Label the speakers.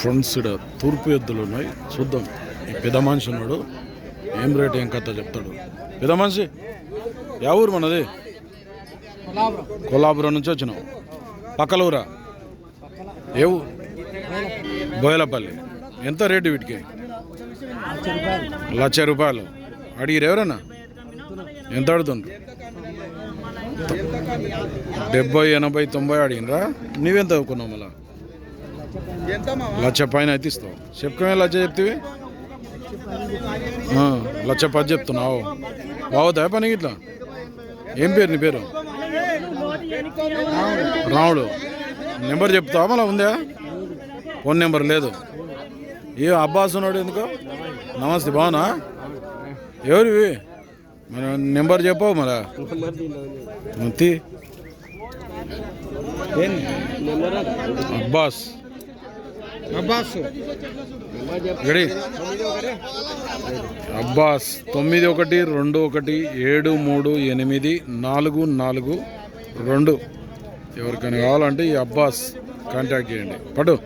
Speaker 1: Friends ఇక్కడ తూర్పు ఎద్దులు ఉన్నాయి. చూద్దాం. ఈ పెద్ద మనిషి ఉన్నాడు. ఏం రేట్ ఏం కథ చెప్తాడు. పెద్ద మనిషి యా ఊరు మనది? కొల్లాపురం నుంచి వచ్చినాం. పక్కల ఊరా? ఏ ఊరు బోయలపల్లి. ఎంత రేటు వీటికి? లక్ష రూపాయలు. అడిగిరు ఎవరన్నా? ఎంత అడుగుతుండ్రు? డెబ్బై ఎనభై తొంభై అడిగినరా నీవెంత కొన్నావు మళ్ళా? లక్ష పైన అయితే ఇస్తావు. చెప్పుకోమే లక్ష చెప్తివి? లక్ష పది చెప్తున్నావు. బాగుతాయా పని ఇట్లా? ఏం పేరు నీ పేరు? రాముడు. నెంబర్ చెప్తావా మళ్ళీ ఉందా? ఫోన్ నెంబర్ లేదు. ఏ అబ్బాస్ ఉన్నాడు ఎందుకో? నమస్తే బాగున్నా? ఎవరివి? మన నెంబర్ చెప్పావు తీ అబ్బాస్.
Speaker 2: అబ్బాస్.
Speaker 1: అబ్బాస్. తొమ్మిది ఒకటి రెండు ఒకటి ఏడు మూడు ఎనిమిది నాలుగు నాలుగు రెండు. ఎవరికైనా కావాలంటే ఈ అబ్బాస్ కాంటాక్ట్ చేయండి. పడు.